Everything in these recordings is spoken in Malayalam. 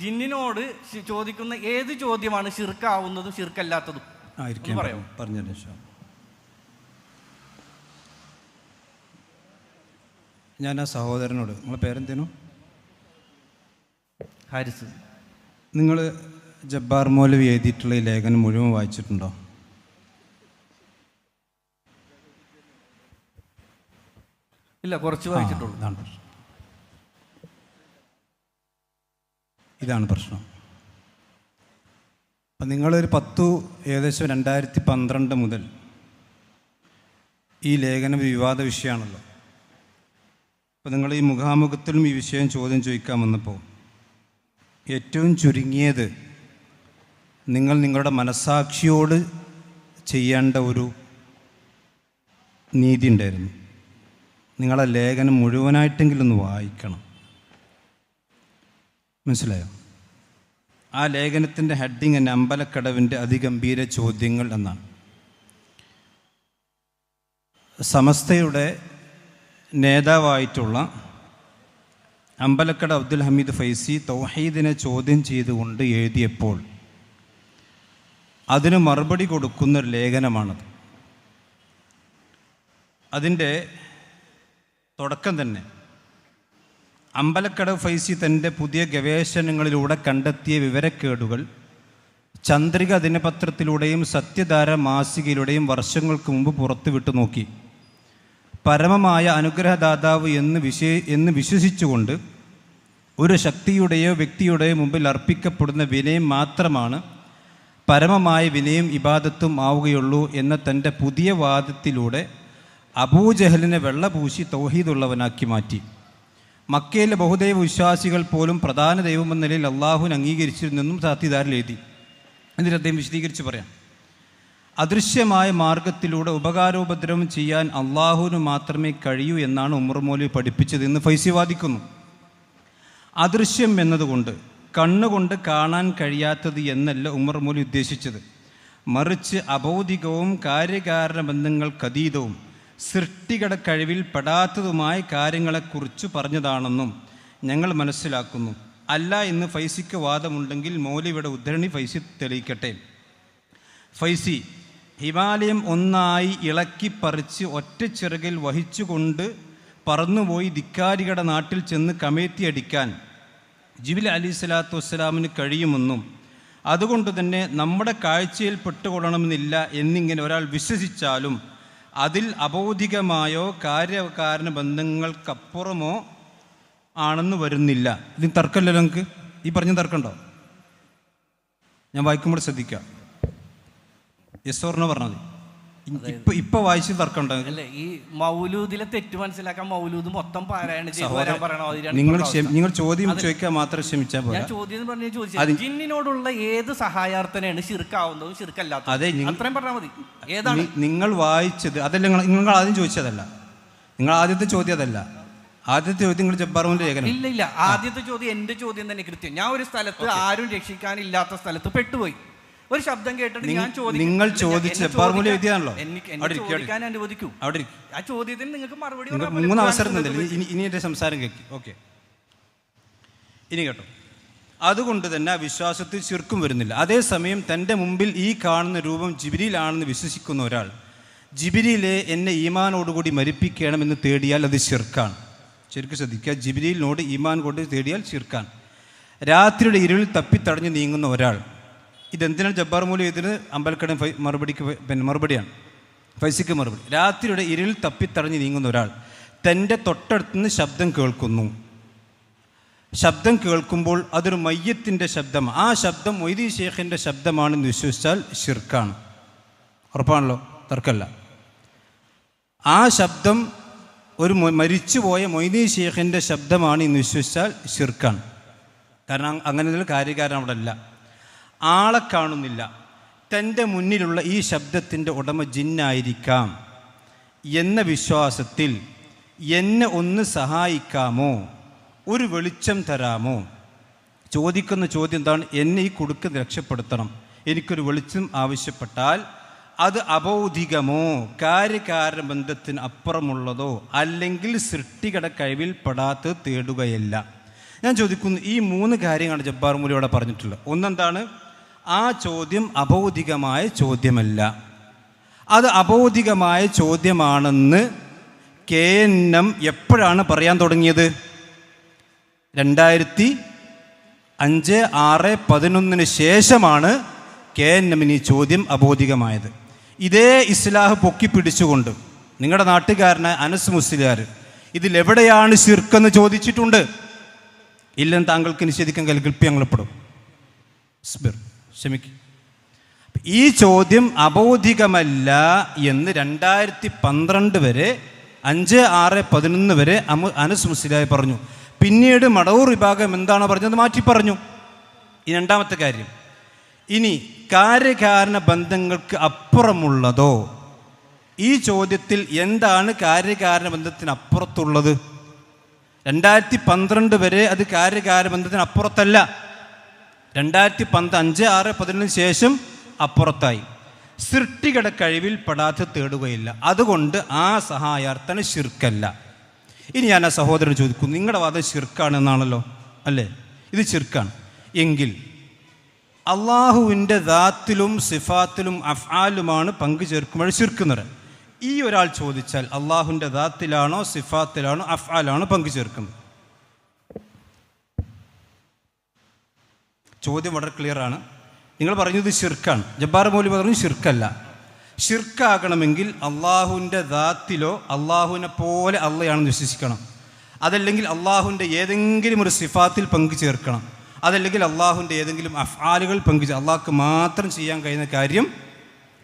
ജിന്നിനോട് ചോദിക്കുന്ന ഏത് ചോദ്യമാണ് ഷിർക്കാവുന്നതും ഷിർക്കല്ലാത്തതും പറയാം? പറഞ്ഞു ഞാൻ ആ സഹോദരനോട്. നിങ്ങളെ പേരെന്തേനു? ഹാരിസ്. നിങ്ങൾ ജബ്ബാർ മൗലവി എഴുതിയിട്ടുള്ള ഈ ലേഖനം മുഴുവൻ വായിച്ചിട്ടുണ്ടോ? ഇല്ല കുറച്ച് വായിച്ചിട്ടുള്ളൂ. ഇതാണ് പ്രശ്നം. അപ്പം നിങ്ങളൊരു പത്തു ഏകദേശം രണ്ടായിരത്തി പന്ത്രണ്ട് മുതൽ ഈ ലേഖനം വിവാദ വിഷയമാണല്ലോ. അപ്പോൾ നിങ്ങൾ ഈ മുഖാമുഖത്തിലും ഈ വിഷയം ചോദ്യം ചോദിക്കാൻ വന്നപ്പോൾ ഏറ്റവും ചുരുങ്ങിയത് നിങ്ങൾ നിങ്ങളുടെ മനസാക്ഷിയോട് ചെയ്യേണ്ട ഒരു നീതി ഉണ്ടായിരുന്നു. നിങ്ങളെ ലേഖനം മുഴുവനായിട്ടെങ്കിലും ഒന്ന് വായിക്കണം. മനസ്സിലായോ? ആ ലേഖനത്തിന്റെ ഹെഡിങ് തന്നെ അമ്പലക്കടവിന്റെ അതിഗംഭീര ചോദ്യങ്ങൾ എന്നാണ്. സമസ്തയുടെ നേതാവായിട്ടുള്ള അമ്പലക്കട അബ്ദുൽ ഹമീദ് ഫൈസി തൗഹീദിനെ ചോദ്യം ചെയ്തുകൊണ്ട് എഴുതിയപ്പോൾ അതിന് മറുപടി കൊടുക്കുന്ന ഒരു ലേഖനമാണത്. അതിന്റെ തുടക്കം തന്നെ അമ്പലക്കടവ് ഫൈസി തന്റെ പുതിയ ഗവേഷണങ്ങളിലൂടെ കണ്ടെത്തിയ വിവരക്കേടുകൾ ചന്ദ്രിക ദിനപത്രത്തിലൂടെയും സത്യധാര മാസികയിലൂടെയും വർഷങ്ങൾക്ക് മുമ്പ് പുറത്തുവിട്ടു നോക്കി. പരമമായ അനുഗ്രഹദാതാവ് എന്ന് വിശേ എന്ന് വിശ്വസിച്ചുകൊണ്ട് ഒരു ശക്തിയുടെയോ വ്യക്തിയുടെയോ മുമ്പിൽ അർപ്പിക്കപ്പെടുന്ന വിനയം മാത്രമാണ് പരമമായ വിനയും ഇബാദത്തും ആവുകയുള്ളൂ എന്ന തന്റെ പുതിയ വാദത്തിലൂടെ അബൂജഹലിനെ വെള്ളപൂശി തൗഹീദുള്ളവനാക്കി മാറ്റി. മക്കയിലെ ബഹുദൈവ വിശ്വാസികൾ പോലും പ്രധാന ദൈവമെന്ന നിലയിൽ അള്ളാഹുവിനെ അംഗീകരിച്ചിരുന്നെന്നും സാധ്യതാരിൽ എഴുതി. എന്നിട്ട് അദ്ദേഹം വിശദീകരിച്ച് പറയാം. അദൃശ്യമായ മാർഗത്തിലൂടെ ഉപകാരോപദ്രവം ചെയ്യാൻ അള്ളാഹുവിന് മാത്രമേ കഴിയൂ എന്നാണ് ഉമർ മൗലവി പഠിപ്പിച്ചത് എന്ന് ഫൈസി വാദിക്കുന്നു. അദൃശ്യം എന്നതുകൊണ്ട് കണ്ണുകൊണ്ട് കാണാൻ കഴിയാത്തത് എന്നല്ല ഉമർ മൗലി ഉദ്ദേശിച്ചത്. മറിച്ച് അബൗദികവും കാര്യകാരണ ബന്ധങ്ങൾക്കതീതവും സൃഷ്ടികട കഴിവിൽ പെടാത്തതുമായ കാര്യങ്ങളെക്കുറിച്ച് പറഞ്ഞതാണെന്നും ഞങ്ങൾ മനസ്സിലാക്കുന്നു. അല്ല എന്ന് ഫൈസിക്ക് വാദമുണ്ടെങ്കിൽ മൗലവിയുടെ ഉദ്ധരണി ഫൈസി തെളിയിക്കട്ടെ. ഫൈസി ഹിമാലയം ഒന്നായി ഇളക്കി ഇളക്കിപ്പറിച്ച് ഒറ്റച്ചിറകിൽ വഹിച്ചുകൊണ്ട് പറന്നുപോയി ധിക്കാരികളുടെ നാട്ടിൽ ചെന്ന് കമേത്തി അടിക്കാൻ ജിബിൽ അലി സ്വലാത്തു വസ്സലാമിന് കഴിയുമെന്നും അതുകൊണ്ട് തന്നെ നമ്മുടെ കാഴ്ചയിൽ പെട്ടുകൊള്ളണമെന്നില്ല എന്നിങ്ങനെ ഒരാൾ വിശ്വസിച്ചാലും അതിൽ അബൗദ്ധികമായോ കാര്യകാരണ ബന്ധങ്ങൾക്കപ്പുറമോ ആണെന്ന് വരുന്നില്ല. ഇത് തർക്കമല്ലല്ലോ നിങ്ങൾക്ക് ഈ പറഞ്ഞ തർക്കമുണ്ടോ? ഞാൻ വായിക്കുമ്പോൾ ശ്രദ്ധിക്കാം. യെസ് ഓർണോ പറഞ്ഞാൽ മതി ഇപ്പൊ ഇപ്പൊ വായിച്ച് തർക്കമുണ്ടോ? അല്ലേ ഈ മൗലൂദിലെ തെറ്റ് മനസ്സിലാക്കാൻ മൗലൂദ് മൊത്തം പാരായണം ചെയ്തു വരാൻ പറയണോ നിങ്ങൾ നിങ്ങൾ ചോദ്യം ചോദിക്കാൻ മാത്രം ക്ഷമിച്ചാൽ പോരാ. ചോദ്യം പറഞ്ഞു ചോദിച്ചത് ജിന്നിനോടുള്ള ഏത് സഹായാർത്ഥനയാണ് ഷിർക്കാവുന്നതും ഷിർക്കല്ലാത്തതും അതെ, അത്രയും പറഞ്ഞാൽ മതി. ഏതാണ്? നിങ്ങൾ വായിച്ചത് അതല്ല നിങ്ങൾ നിങ്ങൾ ആദ്യം ചോദിച്ചതല്ല. നിങ്ങൾ ആദ്യത്തെ ചോദ്യം അതല്ല. ആദ്യത്തെ ചോദ്യം നിങ്ങൾ ജബ്ബാറുവിന്റെ ലേഖനം. ഇല്ല ഇല്ല. ആദ്യത്തെ ചോദ്യം എന്റെ ചോദ്യം തന്നെ കൃത്യം. ഞാൻ ഒരു സ്ഥലത്ത് ആരും രക്ഷിക്കാനില്ലാത്ത സ്ഥലത്ത് പെട്ടുപോയി. ഒരു ശബ്ദം കേട്ടിട്ട് ഞാൻ ചോദിക്കും. നിങ്ങൾ ചോദിച്ച ഫോർമുല ചോദിക്കാൻ- എനിക്ക് ചോദിക്കാൻ അനുവദിക്കൂ അവിടെ ആ ചോദ്യത്തിന് നിങ്ങൾക്ക് മറുപടി മൂന്ന്. അവസരം ഇനി എന്റെ എന്റെ സംസാരം കേൾക്കി ഓക്കെ. ഇനി കേട്ടോ. അതുകൊണ്ട് തന്നെ ആ വിശ്വാസത്തിൽ ചുരുക്കം വരുന്നില്ല. അതേസമയം തന്റെ മുമ്പിൽ ഈ കാണുന്ന രൂപം ജിബിരിയിലാണെന്ന് വിശ്വസിക്കുന്ന ഒരാൾ ജിബിരിയിലെ എന്നെ ഈമാനോടുകൂടി മരിപ്പിക്കണമെന്ന് തേടിയാൽ അത് ചെറുക്കാണ് ശരിക്കും ശ്രദ്ധിക്കുക. ജിബിരിയിലിനോട് ഈമാൻ കൊണ്ട് തേടിയാൽ ചെറുക്കാണ് രാത്രിയുടെ ഇരുളിൽ തപ്പിത്തടഞ്ഞ് നീങ്ങുന്ന ഒരാൾ ഇതെന്തിനാണ് ജബ്ബാർ മൂലം ഇതിന് അമ്പലക്കടം മറുപടിക്ക് പിന്നെ മറുപടിയാണ്. ഫൈസിക്ക് മറുപടി. രാത്രിയുടെ ഇരുളിൽ തപ്പിത്തടഞ്ഞ് നീങ്ങുന്ന ഒരാൾ തന്റെ തൊട്ടടുത്തുനിന്ന് ശബ്ദം കേൾക്കുന്നു. ശബ്ദം കേൾക്കുമ്പോൾ അതൊരു മയ്യത്തിന്റെ ശബ്ദമാണ്. ആ ശബ്ദം മൊയ്തി ഷേഖിന്റെ ശബ്ദമാണെന്ന് വിശ്വസിച്ചാൽ ഷിർക്കാണ് ഉറപ്പാണല്ലോ? തർക്കമല്ല. ആ ശബ്ദം ഒരു മരിച്ചുപോയ മൊയ്തി ഷേഖിന്റെ ശബ്ദമാണ് എന്ന് വിശ്വസിച്ചാൽ ഷിർക്കാണ് കാരണം അങ്ങനെ ഒരു കാര്യകാരൻ അവിടെ അല്ല ആളെ കാണുന്നില്ല. തന്റെ മുന്നിലുള്ള ഈ ശബ്ദത്തിന്റെ ഉടമ ജിന്നായിരിക്കാം. എന്ന വിശ്വാസത്തിൽ എന്നെ ഒന്ന് സഹായിക്കാമോ? ഒരു വെളിച്ചം തരാമോ? ചോദിക്കുന്ന ചോദ്യം എന്താണ്? എന്നെ ഈ കുടുക്ക് രക്ഷപ്പെടുത്തണം. എനിക്കൊരു വെളിച്ചം ആവശ്യപ്പെട്ടാൽ അത് അബൗദ്ധികമോ കാര്യകാരണ ബന്ധത്തിന് അപ്പുറമുള്ളതോ? അല്ലെങ്കിൽ സൃഷ്ടികട കഴിവിൽ പെടാത്തത് തേടുകയല്ല. ഞാൻ ചോദിക്കുന്നു ഈ മൂന്ന് കാര്യങ്ങളാണ് ജബ്ബാർ മൂലി പറഞ്ഞിട്ടുള്ളത്. ഒന്നെന്താണ്? ആ ചോദ്യം അബൗദികമായ ചോദ്യമല്ല. അത് അബൗദികമായ ചോദ്യമാണെന്ന് കെ എൻ എം എപ്പോഴാണ് പറയാൻ തുടങ്ങിയത്? രണ്ടായിരത്തി അഞ്ച് ആറ് പതിനൊന്നിന് ശേഷമാണ് കെ എൻ എമ്മിന് ഈ ചോദ്യം അബോധികമായത് ഇതേ ഇസ്ലാഹ് പൊക്കി പിടിച്ചുകൊണ്ട് നിങ്ങളുടെ നാട്ടുകാരനായ അനസ് മുസ്ലിയാർ ഇതിലെവിടെയാണ് ശിർക്കെന്ന് ചോദിച്ചിട്ടുണ്ട്? ഇല്ലെന്ന് താങ്കൾക്ക് നിഷേധിക്കാൻ കൽപ്പിൽ ഞങ്ങളപ്പെടും. സ്ബിർ ക്ഷമിക്കും. ഈ ചോദ്യം അബോധികമല്ല എന്ന് രണ്ടായിരത്തി പന്ത്രണ്ട് വരെ അഞ്ച് ആറ് പതിനൊന്ന് വരെ അമു അനസ് മുസ്ലിയായി പറഞ്ഞു. പിന്നീട് മടവൂർ വിഭാഗം എന്താണ് പറഞ്ഞത് മാറ്റി പറഞ്ഞു. ഈ രണ്ടാമത്തെ കാര്യം. ഇനി കാര്യകാരണ ബന്ധങ്ങൾക്ക് അപ്പുറമുള്ളതോ? ഈ ചോദ്യത്തിൽ എന്താണ് കാര്യകാരണ ബന്ധത്തിന് അപ്പുറത്തുള്ളത് രണ്ടായിരത്തി പന്ത്രണ്ട് വരെ അത് കാര്യകാരണ ബന്ധത്തിന് അപ്പുറത്തല്ല രണ്ടായിരത്തി പന്ത് അഞ്ച് ആറ് പതിനൊന്നിന് ശേഷം അപ്പുറത്തായി. സൃഷ്ടികളുടെ കഴിവിൽ പെടാതെ തേടുകയില്ല. അതുകൊണ്ട് ആ സഹായാർത്ഥന ശിർക്കല്ല. ഇനി ഞാൻ ആ സഹോദരൻ ചോദിക്കും നിങ്ങളുടെ വാദം ശിർക്കാണെന്നാണല്ലോ? അല്ലേ? ഇത് ശിർക്കാണ്. എങ്കിൽ അള്ളാഹുവിന്റെ ദാത്തിലും സിഫാത്തിലും അഫ്ആലുമാണ് പങ്കു ചേർക്കുമ്പോൾ ശിർക്കുന്നത് ഈ ഒരാൾ ചോദിച്ചാൽ അള്ളാഹുവിന്റെ ദാത്തിലാണോ സിഫാത്തിലാണോ അഫ്ആലാണോ പങ്കു ചേർക്കുന്നത്? ചോദ്യം വളരെ ക്ലിയർ ആണ്. നിങ്ങൾ പറഞ്ഞത് ഷിർക്കാണ് ജബ്ബാർ മൗലി പറഞ്ഞു ഷിർക്കല്ല ഷിർക്കാകണമെങ്കിൽ അള്ളാഹുവിന്റെ ദാത്തിലോ അള്ളാഹുവിനെ പോലെ അള്ളയാണെന്ന് വിശ്വസിക്കണം. അതല്ലെങ്കിൽ അള്ളാഹുവിന്റെ ഏതെങ്കിലും ഒരു സിഫാത്തിൽ പങ്കു ചേർക്കണം അതല്ലെങ്കിൽ അള്ളാഹുവിന്റെ ഏതെങ്കിലും അഫ്ആലുകൾ പങ്കു അള്ളാഹ്ക്ക് മാത്രം ചെയ്യാൻ കഴിയുന്ന കാര്യം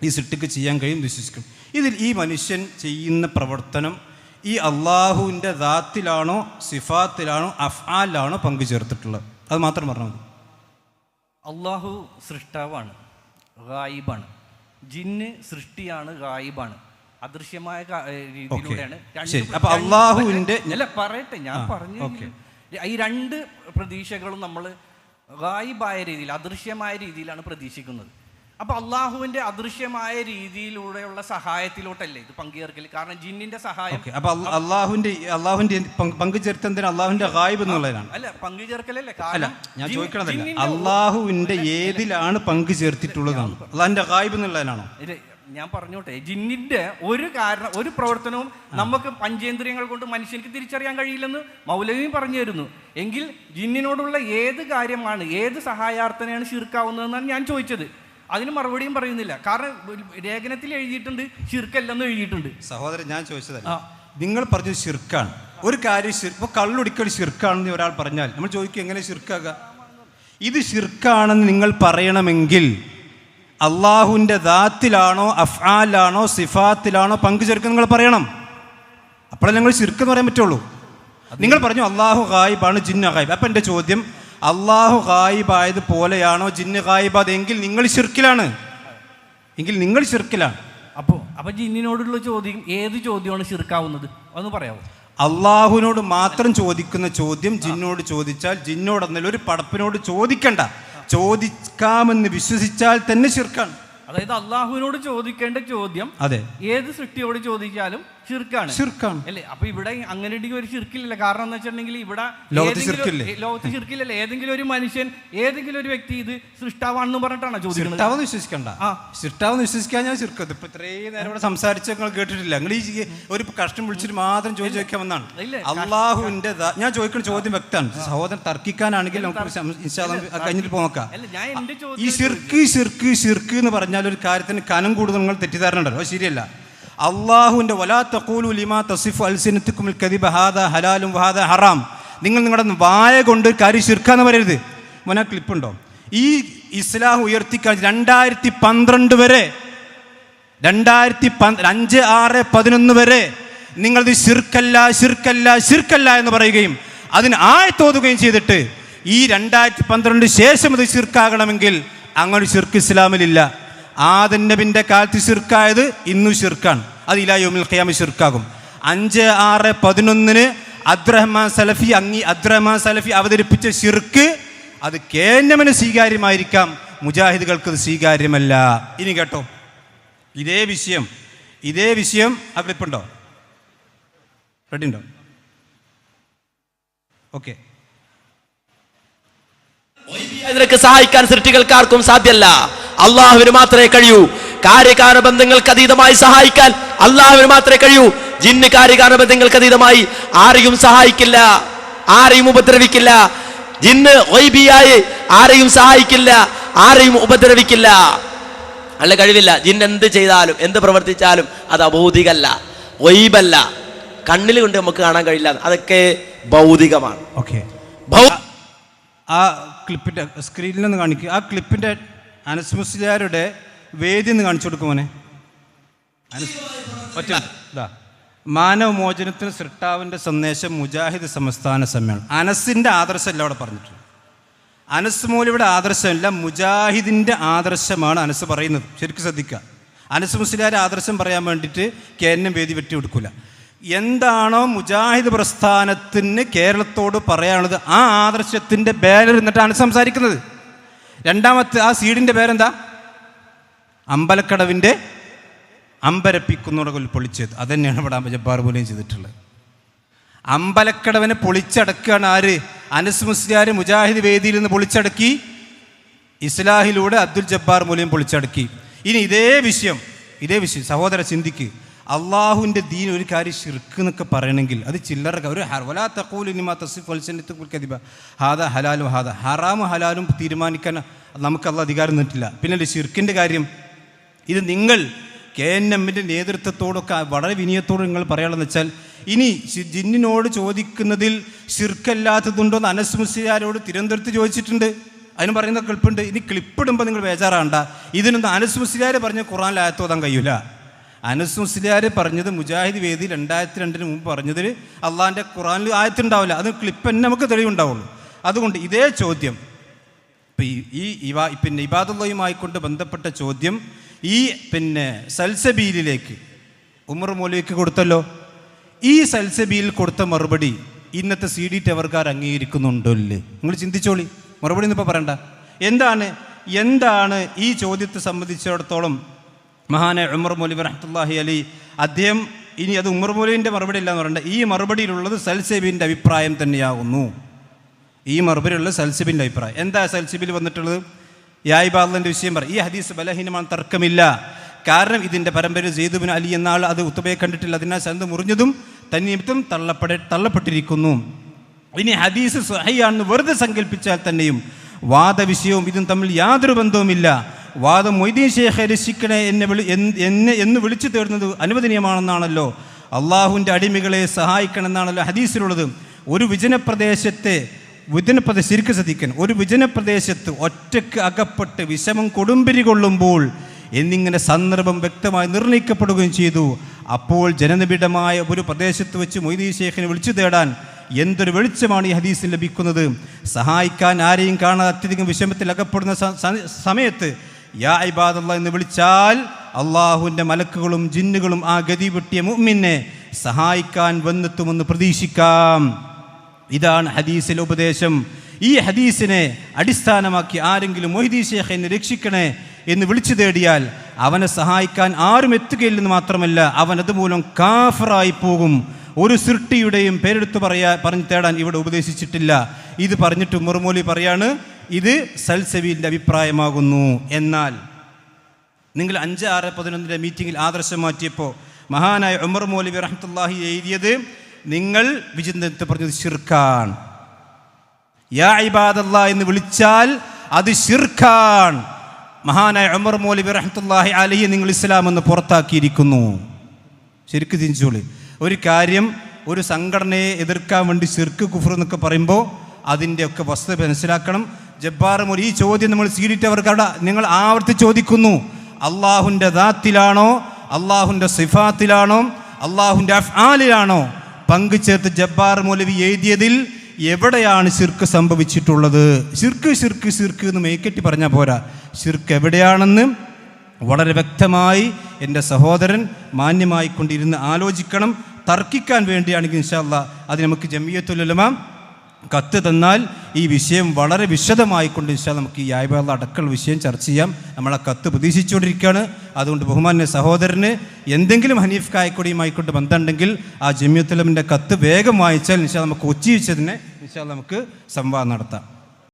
ഈ സിട്ടിക്ക് ചെയ്യാൻ കഴിയും വിശ്വസിക്കും ഇതിൽ ഈ മനുഷ്യൻ ചെയ്യുന്ന പ്രവർത്തനം ഈ അള്ളാഹുവിന്റെ ദാത്തിലാണോ സിഫാത്തിലാണോ അഫ്ആലിലാണോ പങ്കു ചേർത്തിട്ടുള്ളത് അത് മാത്രം പറഞ്ഞാൽ മതി. അള്ളാഹു സൃഷ്ടാവാണ് ഗായിബാണ്. ജിന്ന് സൃഷ്ടിയാണ് ഗായിബാണ്. അദൃശ്യമായ രീതിയിലൂടെയാണ്. അപ്പൊ അള്ളാഹുവിന്റെ- അല്ല പറയട്ടെ ഞാൻ പറഞ്ഞു ഈ രണ്ട് പ്രതീക്ഷകളും നമ്മൾ ഗായിബായ രീതിയിൽ അദൃശ്യമായ രീതിയിലാണ് പ്രതീക്ഷിക്കുന്നത്. അപ്പൊ അള്ളാഹുവിന്റെ അദൃശ്യമായ രീതിയിലൂടെയുള്ള സഹായത്തിലോട്ടല്ലേ ഇത് പങ്കുചേർക്കൽ കാരണം ജിന്നിന്റെ സഹായം അപ്പൊ അള്ള- അള്ളാഹുവിന്റെ അള്ളാഹുവിന്റെ പങ്ക് പങ്കു ചേർത്ത് എന്തിനാ അള്ളാഹുവിന്റെ ഗായിബ് എന്നുള്ളതിനാണ്. അല്ല പങ്കുചേർക്കലല്ലേ? അല്ല കാരണം ഞാൻ ചോദിക്കണതല്ല അള്ളാഹുവിന്റെ ഏതിലാണ് പങ്കു ചേർത്തിട്ടുള്ളതാണ് അള്ളാഹിന്റെ ഗായിബ് എന്നുള്ളതിനാണോ? ഞാൻ പറഞ്ഞോട്ടെ ജിന്നിന്റെ ഒരു കാരണം ഒരു പ്രവർത്തനവും നമുക്ക് പഞ്ചേന്ദ്രിയങ്ങൾ കൊണ്ട് മനുഷ്യർക്ക് തിരിച്ചറിയാൻ കഴിയില്ലെന്ന് മൗലവിയും പറഞ്ഞു തരുന്നു. എങ്കിൽ ജിന്നിനോടുള്ള ഏത് കാര്യമാണ് ഏത് സഹായാർത്ഥനയാണ് ഷിർക്കാവുന്നതെന്നാണ് ഞാൻ ചോദിച്ചത്. അതിന് മറുപടിയും പറയുന്നില്ല. കാരണം ലേഖനത്തിൽ എഴുതിയിട്ടുണ്ട് ഷിർക്കല്ലെന്ന് എഴുതിയിട്ടുണ്ട്. സഹോദരൻ ഞാൻ ചോദിച്ചതല്ല? നിങ്ങൾ പറഞ്ഞത് ഷിർക്കാണ് ഒരു കാര്യം ഇപ്പൊ ഇപ്പോൾ കള്ളുടിക്കൽ ഷിർക്കാണെന്ന് ഒരാൾ പറഞ്ഞാൽ നമ്മൾ ചോദിക്കും എങ്ങനെ ഷിർക്കാക ഇത് ഷിർക്കാണെന്ന് നിങ്ങൾ പറയണമെങ്കിൽ അള്ളാഹുവിന്റെ ദാത്തിലാണോ അഫ്ആലാണോ സിഫാത്തിലാണോ പങ്കു ചേർക്കുന്നത് നിങ്ങൾ പറയണം. അപ്പോഴേ നിങ്ങൾ ഷിർക്ക് എന്ന് പറയാൻ പറ്റുള്ളൂ. നിങ്ങൾ പറഞ്ഞു അള്ളാഹു ഖായിബാണ് ജിന്ന ഖായിബ് അപ്പം എന്റെ ചോദ്യം അള്ളാഹു ഗായിബായത് പോലെയാണോ ജിന്ന് ഗായിബ് എങ്കിൽ നിങ്ങൾ ശിർക്കിലാണ്. എങ്കിൽ നിങ്ങൾ ശിർക്കിലാണ്. അപ്പോൾ അപ്പൊ ജിന്നിനോടുള്ള ചോദ്യം ഏത് ചോദ്യമാണ് ശിർക്കാവുന്നത്? അതൊന്ന് പറയാമോ അള്ളാഹുവിനോട് മാത്രം ചോദിക്കുന്ന ചോദ്യം ജിന്നോട് ചോദിച്ചാൽ ജിന്നോട് എന്നല്ല ഒരു പടപ്പിനോട് ചോദിക്കണ്ട. ചോദിക്കാമെന്ന് വിശ്വസിച്ചാൽ തന്നെ ശിർക്കാണ്. അതായത് അള്ളാഹുവിനോട് ചോദിക്കേണ്ട ചോദ്യം അതെ. ഏത് സൃഷ്ടിയോട് ചോദിച്ചാലും ഷിർക്കാണ് ശിർക്കാണ്. അല്ലേ? അപ്പൊ ഇവിടെ അങ്ങനെ ഒരു ശിർക്കില്ലല്ലോ കാരണം എന്ന് വെച്ചിട്ടുണ്ടെങ്കിൽ ഇവിടെ ലോകത്ത്? ഏ, ഏതെങ്കിലും ഒരു മനുഷ്യൻ ഏതെങ്കിലും ഒരു വ്യക്തി ഇത് സൃഷ്ടാവാണെന്ന് പറഞ്ഞിട്ടാണ് ചോദിക്കുന്നത്? ശിർട്ടാവെന്ന് വിശ്വസിക്കണ്ട. ആ. ശിർട്ടാവെന്ന് വിശ്വസിക്കാൻ ഞാൻ ശിർക്കത്ത്. ഇപ്പൊ ഇത്രയും നേരം ഇവിടെ സംസാരിച്ച നിങ്ങൾ കേട്ടിട്ടില്ല. നിങ്ങൾ ഈ ഒരു കഷ്ടം വിളിച്ചിട്ട് മാത്രം ചോദിച്ചു ഇല്ല, അള്ളാഹുവിന്റെ ഞാൻ ചോദിക്കുന്ന ചോദ്യം വ്യക്തമാണ്. സഹോദരൻ തർക്കിക്കാനാണെങ്കിൽ നമുക്ക് കഴിഞ്ഞിട്ട് പോ നോക്കാം അല്ല ഞാൻ എന്റെ ഈ ഷിർക്ക് ഷിർക്ക് ഷിർക്ക് എന്ന് പറഞ്ഞാൽ ഒരു കാര്യത്തിന് കനം കൂടുതൽ നിങ്ങൾ തെറ്റിദ്ധാരണ ഉണ്ടല്ലോ ശരിയല്ല. അള്ളാഹുവിന്റെ വലാ തഖൂലു ലിമാ തസിഫ് അൽസിനത്തിക്കുമിൽ കദിബ ഹാദ ഹലാലും വഹാദ ഹറാം. നിങ്ങൾ നിങ്ങളുടെ വായ കൊണ്ട് കാര്യം ശിർക്കാന്ന് പറയരുത്. മോനെ ക്ലിപ്പുണ്ടോ? ഈ ഇസ്ലാം ഉയർത്തിക്കാൻ രണ്ടായിരത്തി പന്ത്രണ്ട് വരെ രണ്ടായിരത്തി അഞ്ച് ആറ് പതിനൊന്ന് വരെ നിങ്ങളത് ശിർക്കല്ല ശിർക്കല്ല ശിർക്കല്ല എന്ന് പറയുകയും അതിന് ആയത്തോതുകയും ചെയ്തിട്ട് ഈ രണ്ടായിരത്തി പന്ത്രണ്ട് ശേഷം ഇത് ശിർക്കാകണമെങ്കിൽ അങ്ങനെ ശിർക്ക് ഇസ്ലാമിലില്ല. ആദൻ നബിന്റെ കാലത്ത് ശിർക്കായത് ഇന്നു ശിർക്കാണ്. അത് ഇലായോമിൽ ഖിയാമ ശിർക്കാകും. അഞ്ച് ആറ് പതിനൊന്നിന് അബ്ദുറഹ്മാൻ സലഫി അങ്ങി അബ്ദുറഹ്മാൻ സലഫി അവതരിപ്പിച്ച ശിർക്ക് അത് കേന്നമന് സ്വീകാര്യമായിരിക്കാം. മുജാഹിദുകൾക്ക് അത് സ്വീകാര്യമല്ല. ഇനി കേട്ടോ. ഇതേ വിഷയം. ഇതേ വിഷയം ആ ക്ലിപ്പുണ്ടോ റെഡി ഉണ്ടോ? ഓക്കെ. സഹായിക്കാൻ സൃഷ്ടികൾക്കാർക്കും സാധ്യല്ല അള്ളാഹുവിന് മാത്രമേ കഴിയൂ. കാര്യകാര ബന്ധങ്ങൾക്ക് അതീതമായി സഹായിക്കാൻ അള്ളാഹുവിന് മാത്രമേ കഴിയൂ. ജിന്ന് കാര്യകാര ബന്ധങ്ങൾക്ക് അതീതമായി ആരെയും സഹായിക്കില്ല. ആരെയും ഉപദ്രവിക്കില്ല. ജിന്ന് ഒയ്ബിയായി ആരെയും സഹായിക്കില്ല. ആരെയും ഉപദ്രവിക്കില്ല. അല്ല കഴിവില്ല. ജിന്ന് എന്ത് ചെയ്താലും എന്ത് പ്രവർത്തിച്ചാലും അത് അഭൗതികല്ല ഒയ്ബല്ല കണ്ണിൽ കൊണ്ട് നമുക്ക് കാണാൻ കഴിയില്ല. അതൊക്കെ ഭൗതികമാണ്. ഓക്കെ ആ ക്ലിപ്പിന്റെ സ്ക്രീനിൽ നിന്ന് കാണിക്കുക ആ ക്ലിപ്പിന്റെ അനസ് മുസ്ലിയാരുടെ വേദി എന്ന് കാണിച്ചു കൊടുക്കുമോനെ മാനവമോചനത്തിന് സൃഷ്ടാവിന്റെ സന്ദേശം മുജാഹിദ് സംസ്ഥാന സമ്മേളനം. അനസിന്റെ ആദർശമല്ല അവിടെ പറഞ്ഞിട്ടുണ്ട്. അനസ് മൂലിയുടെ ആദർശമല്ല മുജാഹിദിന്റെ ആദർശമാണ് അനസ് പറയുന്നത്. ശരിക്കും ശ്രദ്ധിക്കുക. അനസ് മുസ്ലിയാരെ ആദർശം പറയാൻ വേണ്ടിയിട്ട് കെ എൻ എം വേദി വെട്ടി കൊടുക്കില്ല എന്താണോ മുജാഹിദ് പ്രസ്ഥാനത്തിന് കേരളത്തോട് പറയാനുള്ളത് ആ ആദർശത്തിന്റെ ബാലർ എന്നിട്ടാണ് സംസാരിക്കുന്നത്. രണ്ടാമത്തെ ആ സീഡിന്റെ പേരെന്താ? അമ്പലക്കടവിന്റെ അമ്പരപ്പിക്കുന്നുടകൾ പൊളിച്ചത്. അതന്നെയാണ് ഇവിടെ ജബ്ബാർ പോലെയും ചെയ്തിട്ടുള്ളത്. അമ്പലക്കടവിനെ പൊളിച്ചടക്കുകയാണ് ആര്? അനസ് മുസ്ലിയാർ മുജാഹിദ് വേദിയിൽ നിന്ന് പൊളിച്ചടക്കി ഇസ്ലാഹിലൂടെ അബ്ദുൽ ജബ്ബാർ മൂലം പൊളിച്ചടക്കി. ഇനി ഇതേ വിഷയം ഇതേ വിഷയം സഹോദര ചിന്തിക്ക്. അള്ളാഹുവിന്റെ ദീൻ ഒരു കാര്യം ഷിർക്ക് എന്നൊക്കെ പറയണമെങ്കിൽ അത് ചില്ലറ ഒരു വലാ ഇന്നിമാ തസിഫ് വൽസനത്തുൽ കദിബ ഹാദ ഹലാലും ഹാദ. ഹറാമും ഹലാലും തീരുമാനിക്കാൻ നമുക്ക് അള്ള അധികാരം നിട്ടില്ല പിന്നെ ഷിർക്കിന്റെ കാര്യം. ഇത് നിങ്ങൾ കെ എൻ എമ്മിന്റെ നേതൃത്വത്തോടൊക്കെ വളരെ വിനയത്തോട് നിങ്ങൾ പറയാനുള്ളതെന്ന് വെച്ചാൽ ഇനി ജിന്നിനോട് ചോദിക്കുന്നതിൽ ഷിർക്കല്ലാത്തതുണ്ടോ എന്ന് അനസ് മുസ്ലിയാരോട് തിരുവനന്തപുരത്ത് ചോദിച്ചിട്ടുണ്ട്. അതിന് പറയുന്ന ക്ലിപ്പുണ്ട് ഇനി ക്ലിപ്പിടുമ്പോൾ നിങ്ങൾ ബേജാറാണ്ട ഇതിനൊന്നും അനസ് മുസ്ലിയാർ പറഞ്ഞ ഖുറാനിൽ ആയത്തോതാൻ കഴിയൂല അനസ് മുസ്ലിയാർ പറഞ്ഞത് മുജാഹിദ് വേദി രണ്ടായിരത്തി രണ്ടിന് മുമ്പ് പറഞ്ഞതിൽ അള്ളാഹിന്റെ ഖുറാനിൽ ആയത്തുണ്ടാവില്ല. അത് ക്ലിപ്പ് തന്നെ നമുക്ക് തെളിവുണ്ടാവുള്ളൂ. അതുകൊണ്ട് ഇതേ ചോദ്യം. ഇപ്പം ഈ ഇവാ പിന്നെ ഇബാദുള്ളയുമായി കൊണ്ട് ബന്ധപ്പെട്ട ചോദ്യം ഈ പിന്നെ സൽസബീലിലേക്ക് ഉമർ മൗലവിക്ക് കൊടുത്തല്ലോ. ഈ സൽസബീൽ കൊടുത്ത മറുപടി ഇന്നത്തെ സി ഡി ടവർക്കാർ അംഗീകരിക്കുന്നുണ്ടോ ഇല്ലേ നിങ്ങൾ ചിന്തിച്ചോളി. മറുപടി ഒന്നും ഇപ്പോൾ പറയണ്ട. എന്താണ് എന്താണ് ഈ ചോദ്യത്തെ സംബന്ധിച്ചിടത്തോളം മഹാനായ ഉമർ മൊലി റഹ്മത്തുള്ളാഹി അലി അദ്ദേഹം ഇനി അത് ഉമർ മൊലിന്റെ മറുപടി അല്ല എന്ന് പറയണ്ട. ഈ മറുപടിയിലുള്ളത് സൽസെബിന്റെ അഭിപ്രായം തന്നെയാകുന്നു ഈ മറുപടിയുള്ള സൽസിബിന്റെ അഭിപ്രായം. എന്താ സൽസിബിൽ വന്നിട്ടുള്ളത്? യായിബാദിന്റെ വിഷയം പറ. ഈ ഹദീസ് ബലഹീനമാണ് തർക്കമില്ല. കാരണം ഇതിന്റെ പരമ്പര ജെയ്തുബിൻ അലി എന്ന ആൾ അത് ഉത്തബയെ കണ്ടിട്ടില്ല. അതിനാൽ സന്ത് മുറിഞ്ഞതും തന്നിമിത്തം തള്ളപ്പെട തള്ളപ്പെട്ടിരിക്കുന്നു. ഇനി ഹദീസ് സഹിയാണെന്ന് വെറുതെ സങ്കല്പിച്ചാൽ തന്നെയും വാദവിഷയവും ഇതും തമ്മിൽ യാതൊരു ബന്ധവുമില്ല. വാദം മൊയ്തീൻ ഷേഖെ രക്ഷിക്കണേ എന്നെ വിളി എന്നെ എന്ന് വിളിച്ചു തേടുന്നത് അനുവദനീയമാണെന്നാണല്ലോ. അള്ളാഹുവിന്റെ അടിമകളെ സഹായിക്കണമെന്നാണല്ലോ ഹദീസിലുള്ളത്. ഒരു വിജനപ്രദേശത്തെ വിജനപ്രദേശം ശരിക്കും ശ്രദ്ധിക്കാൻ. ഒരു വിജനപ്രദേശത്ത് ഒറ്റയ്ക്ക് അകപ്പെട്ട് വിഷമം കൊടുമ്പിരി കൊള്ളുമ്പോൾ എന്നിങ്ങനെ സന്ദർഭം വ്യക്തമായി നിർണയിക്കപ്പെടുകയും ചെയ്തു. അപ്പോൾ ജനനിബിഡമായ ഒരു പ്രദേശത്ത് വെച്ച് മൊയ്തീ ഷേഖിനെ വിളിച്ചു തേടാൻ എന്തൊരു വെളിച്ചമാണ് ഈ ഹദീസിൽ ലഭിക്കുന്നത്? സഹായിക്കാൻ ആരെയും കാണാതെ അത്യധികം വിഷമത്തിൽ അകപ്പെടുന്ന സമയത്ത് യാ ഇബാദല്ല എന്ന് വിളിച്ചാൽ അള്ളാഹുവിന്റെ മലക്കുകളും ജിന്നുകളും ആ ഗതി വെട്ടിയ മുമ്മിനെ സഹായിക്കാൻ വന്നെത്തുമെന്ന് പ്രതീക്ഷിക്കാം. ഇതാണ് ഹദീസിലെ ഉപദേശം. ഈ ഹദീസിനെ അടിസ്ഥാനമാക്കി ആരെങ്കിലും മൊഹിദി ഷേഖ് എന്നെ രക്ഷിക്കണേ എന്ന് വിളിച്ചു തേടിയാൽ അവനെ സഹായിക്കാൻ ആരും എത്തുകയില്ലെന്ന് മാത്രമല്ല അവൻ അതുമൂലം കാഫറായി പോകും. ഒരു സൃഷ്ടിയുടെയും പേരെടുത്ത് പറയാ പറഞ്ഞു തേടാൻ ഇവിടെ ഉപദേശിച്ചിട്ടില്ല. ഇത് പറഞ്ഞിട്ട് മുറുമോലി പറയാണ് ഇത് സൽസബീലിന്റെ അഭിപ്രായമാകുന്നു. എന്നാൽ നിങ്ങൾ അഞ്ച് ആറ് പതിനൊന്നിന്റെ മീറ്റിങ്ങിൽ ആദർശം മാറ്റിയപ്പോൾ മഹാനായ ഉമർ മൗലവി റഹ്മത്തുള്ളാഹി എഴുതിയത് നിങ്ങൾ വിചിന്തനത്തെ പറഞ്ഞത് ഷിർഖാൻ യാ ഇബാദല്ലാ എന്ന് വിളിച്ചാൽ അത് ഷിർഖാൻ മഹാനായ ഉമർ മൗലവി റഹ്മത്തുള്ളാഹി അലഹി നിങ്ങൾ ഇസ്ലാം എന്ന് പുറത്താക്കിയിരിക്കുന്നു. ശരിക്കും തിരിച്ചോളി. ഒരു കാര്യം ഒരു സംഘടനയെ എതിർക്കാൻ വേണ്ടി ശിർക്ക് കുഫർ എന്നൊക്കെ പറയുമ്പോൾ അതിന്റെയൊക്കെ വസ്തുത മനസ്സിലാക്കണം. ജബ്ബാർ മൊഴി ഈ ചോദ്യം നമ്മൾ സ്വീകരിച്ചവർക്ക് അവിടെ നിങ്ങൾ ആവർത്തി ചോദിക്കുന്നു. അള്ളാഹുന്റെ ദാത്തിലാണോ? അള്ളാഹുന്റെ സിഫാത്തിലാണോ? അള്ളാഹുന്റെ അഫ്ആലിലാണോ? പങ്കു ചേർത്ത് ജബ്ബാർ മൗലവി എഴുതിയതിൽ എവിടെയാണ് ശിർക്ക് സംഭവിച്ചിട്ടുള്ളത്? ശിർക്ക് ശിർക്ക് ശിർക്ക് എന്ന് മേക്കെട്ടി പറഞ്ഞാൽ പോരാ. ശിർക്ക് എവിടെയാണെന്ന് വളരെ വ്യക്തമായി എന്റെ സഹോദരൻ മാന്യമായിക്കൊണ്ടിരുന്ന് ആലോചിക്കണം തർക്കിക്കാൻ വേണ്ടിയാണെങ്കിൽ ഇൻഷാല്ല അത് നമുക്ക് ജമിയത്തുലമ കത്ത് തന്നാൽ ഈ വിഷയം വളരെ വിശദമായി കൊണ്ട് നമുക്ക് ഈ ആയ്പാല അടക്കൽ വിഷയം ചർച്ച ചെയ്യാം. നമ്മളെ കത്ത് പ്രതീക്ഷിച്ചുകൊണ്ടിരിക്കുകയാണ്. അതുകൊണ്ട് ബഹുമാന്യ സഹോദരന് എന്തെങ്കിലും ഹനീഫ് കായക്കൊടിയുമായിക്കൊണ്ട് ബന്ധമുണ്ടെങ്കിൽ ആ ജമിയത്തുലമിന്റെ കത്ത് വേഗം വായിച്ചാൽ ഇൻഷാ നമുക്ക് ഉച്ചയിച്ചതിനെ നിശ്ചാൽ നമുക്ക് സംവാദം നടത്താം.